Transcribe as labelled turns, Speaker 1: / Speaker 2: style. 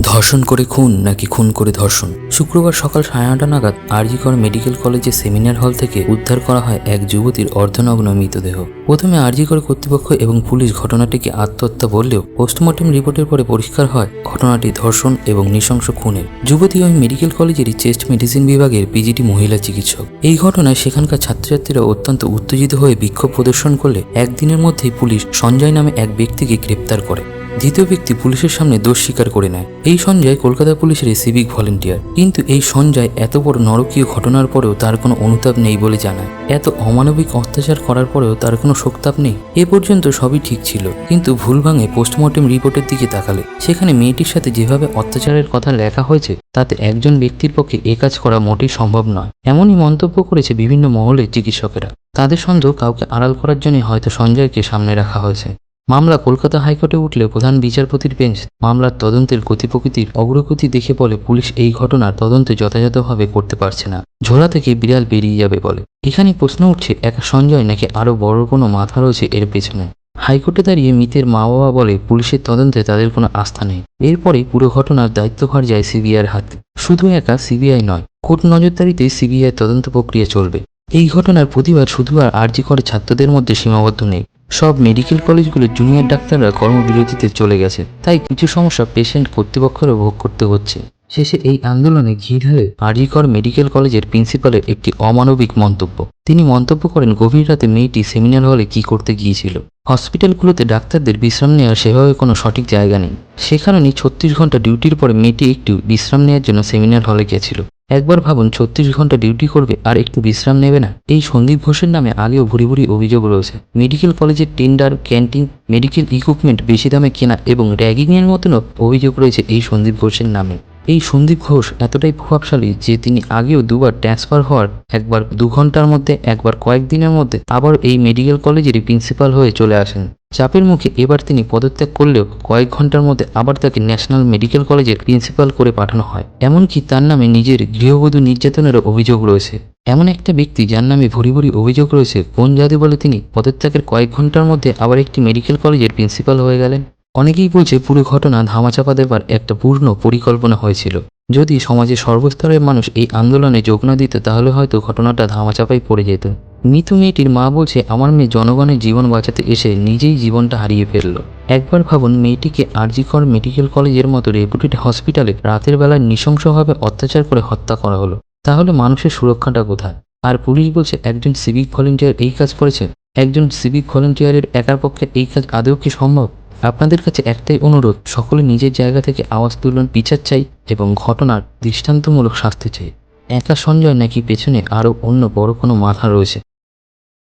Speaker 1: ধর্ষণ করে খুন নাকি খুন করে ধর্ষণ? শুক্রবার সকাল সাড়ে আটটা নাগাদ আরজিকর মেডিকেল কলেজের সেমিনার হল থেকে উদ্ধার করা হয় এক যুবতীর অর্ধনগ্ন মৃতদেহ। প্রথমে আরজিকর কর্তৃপক্ষ এবং পুলিশ ঘটনাটিকে আত্মহত্যা বললেও পোস্টমর্টম রিপোর্টের পরে পরিষ্কার হয় ঘটনাটি ধর্ষণ এবং নৃশংস খুনের। যুবতী ওই মেডিকেল কলেজেরই চেস্ট মেডিসিন বিভাগের পিজিটি মহিলা চিকিৎসক। এই ঘটনায় সেখানকার ছাত্রছাত্রীরা অত্যন্ত উত্তেজিত হয়ে বিক্ষোভ প্রদর্শন করলে একদিনের মধ্যেই পুলিশ সঞ্জয় নামে এক ব্যক্তিকে গ্রেপ্তার করে। দ্বিতীয় ব্যক্তি পুলিশের সামনে দোষ স্বীকার করে নেয়। এই সঞ্জয় কলকাতা পুলিশের সিভিক ভলেন্টিয়ার কিন্তু এই সঞ্জয় এত বড় নরকীয় ঘটনার পরেও তার কোনো অনুতাপ নেই বলে জানায়। এত অমানবিক অত্যাচার করার পরেও তার কোনো শোকতাপ নেই। এ পর্যন্ত সবই ঠিক ছিল। কিন্তু ভুল ভাঙে পোস্টমর্টেম রিপোর্টের দিকে তাকালে। সেখানে মেয়েটির সাথে যেভাবে অত্যাচারের কথা লেখা হয়েছে, তাতে একজন ব্যক্তির পক্ষে এ কাজ করা মোটেই সম্ভব নয়। এমনই মন্তব্য করেছে বিভিন্ন মহলের চিকিৎসকেরা। তাদের সন্দেহ কাউকে আড়াল করার জন্য হয়তো সঞ্জয়কে সামনে রাখা হয়েছে। মামলা কলকাতা হাইকোর্টে উঠলে প্রধান বিচারপতির বেঞ্চ, মামলার তদন্তের গতি প্রকৃতির অগ্রগতি দেখে বলে পুলিশ এই ঘটনার তদন্তে যথাযথভাবে করতে পারছে না। ঝোলা থেকে বিড়াল বেরিয়ে যাবে বলে। এখানে প্রশ্ন উঠছে, একা সঞ্জয় নাকি আরও বড় কোনো মাথা রয়েছে এর পেছনে? হাইকোর্টে দাঁড়িয়ে মিতের মা বাবা বলে, পুলিশের তদন্তে তাদের কোনো আস্থা নেই। এরপরে পুরো ঘটনার দায়িত্বভার যায় সিবিআইয়ের হাতে। শুধু একা সিবিআই নয়, কোর্ট নজরদারিতে সিবিআই তদন্ত প্রক্রিয়া চলবে। এই ঘটনার প্রতিবাদ শুধু আর আর্জি করে ছাত্রদের মধ্যে সীমাবদ্ধ নেই। সব মেডিকেল কলেজগুলোর জুনিয়র ডাক্তাররা কর্মবিরতিতে চলে গেছে। তাই কিছু সমস্যা পেশেন্ট কর্তৃপক্ষেরও ভোগ করতে হচ্ছে। শেষে এই আন্দোলনে ঘি ঢালে আরজিকর মেডিকেল কলেজের প্রিন্সিপালের একটি অমানবিক মন্তব্য। তিনি মন্তব্য করেন, গভীর রাতে মেয়েটি সেমিনার হলে কি করতে গিয়েছিল? হসপিটালগুলোতে ডাক্তারদের বিশ্রাম নেওয়ার সেভাবে কোনো সঠিক জায়গা নেই। সে কারণেই ছত্রিশ ঘণ্টা ডিউটির পরে মেয়েটি একটু বিশ্রাম নেওয়ার জন্য সেমিনার হলে গেছিল। একবার ভাবুন, ছত্রিশ ঘণ্টা ডিউটি করবে আর একটু বিশ্রাম নেবে না। এই সন্দীপ ঘোষের নামে আগেও ভুরি ভুরি অভিযোগ রয়েছে। মেডিকেল কলেজের টেন্ডার, ক্যান্টিন, মেডিকেল ইকুইপমেন্ট বেশি দামে কেনা এবং র্যাগিংয়ের মতনও অভিযোগ রয়েছে এই সন্দীপ ঘোষের নামে। এই সন্দীপ ঘোষ এতটাই প্রভাবশালী যে তিনি আগেও দুবার ট্রান্সফার হওয়ার একবার দু ঘণ্টার মধ্যে, একবার কয়েকদিনের মধ্যে আবার এই মেডিকেল কলেজেরই প্রিন্সিপাল হয়ে চলে আসেন। চাপের মুখে এবার তিনি পদত্যাগ করলেও কয়েক ঘণ্টার মধ্যে আবার তাকে ন্যাশনাল মেডিকেল কলেজের প্রিন্সিপাল করে পাঠানো হয়। এমনকি তার নামে নিজের গৃহবধূ নির্যাতনেরও অভিযোগ রয়েছে। এমন একটা ব্যক্তি যার নামে ভরি ভরি অভিযোগ রয়েছে, কোন জাদু বলে তিনি পদত্যাগের কয়েক ঘণ্টার মধ্যে আবার একটি মেডিকেল কলেজের প্রিন্সিপাল হয়ে গেলেন? অনেকেই বলছে পুরো ঘটনা ধামাচাপা দেবার একটা পূর্ণ পরিকল্পনা হয়েছিল। যদি সমাজের সর্বস্তরের মানুষ এই আন্দোলনে যোগ না দিত, তাহলে হয়তো ঘটনাটা ধামাচাপাই পড়ে যেত। মৃত মেয়েটির মা বলছে, আমার মেয়ে জনগণের জীবন বাঁচাতে এসে নিজেই জীবনটা হারিয়ে ফেলল। একবার ভাবুন, মেয়েটিকে আরজিকর মেডিকেল কলেজের মতো রেপুটেড হসপিটালে রাতের বেলায় নৃশংসভাবে অত্যাচার করে হত্যা করা হলো। তাহলে মানুষের সুরক্ষাটা কোথায়? আর পুলিশ বলছে, একজন সিভিক ভলেন্টিয়ার এই কাজ করেছে। একজন সিভিক ভলেন্টিয়ারের একার পক্ষে এই কাজ আদৌ কি সম্ভব? আপনাদের কাছে একটাই অনুরোধ, সকলে নিজের জায়গা থেকে আওয়াজ তুলন পিছার চাই এবং ঘটনার দৃষ্টান্তমূলক শাস্তি চাই। একা সঞ্জয় নাকি পেছনে আরও অন্য বড় কোনো মাথা রয়েছে?